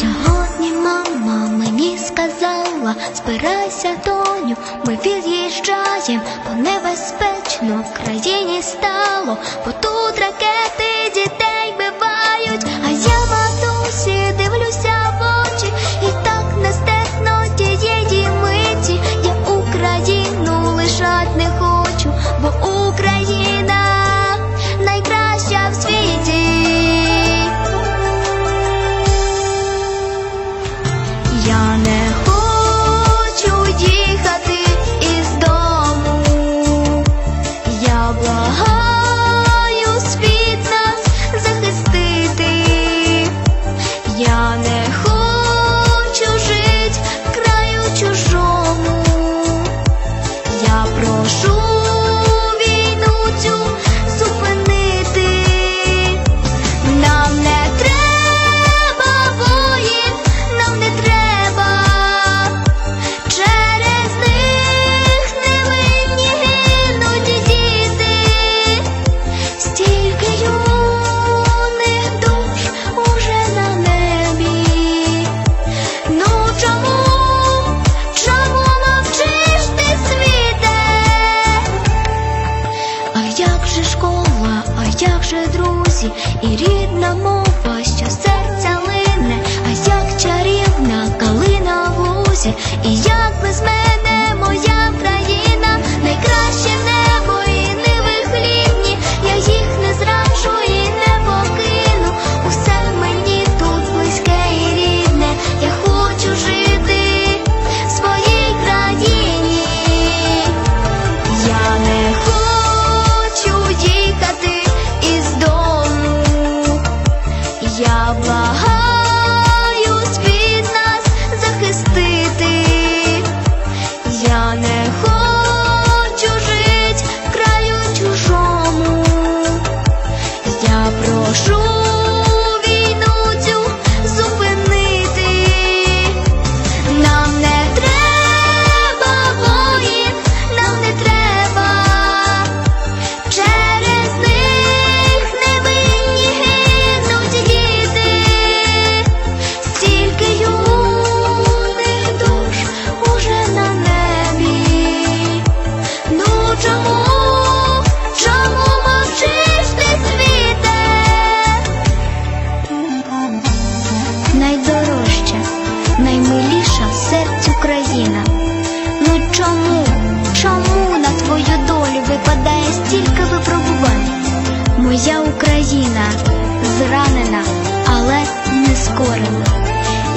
Сьогодні мама мені сказала, збирайся, доню, ми від'їжджаєм, бо небезпечно в країні стало, бо тут ракети si i rid na країна. Ну чому, чому на твою долю випадає стільки випробувань? Моя Україна зранена, але не скорена.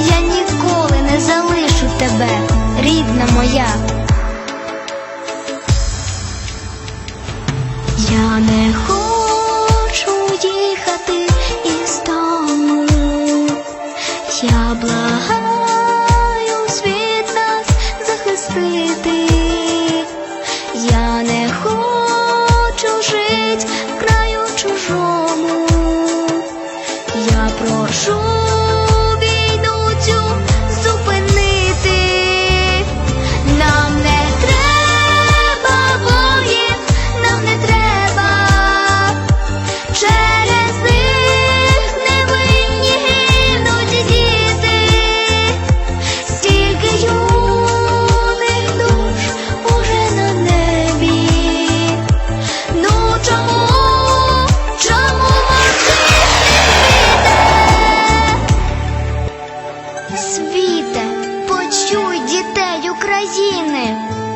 Я ніколи не залишу тебе, рідна моя. Я не хочу їхати із тому. я благаю. України.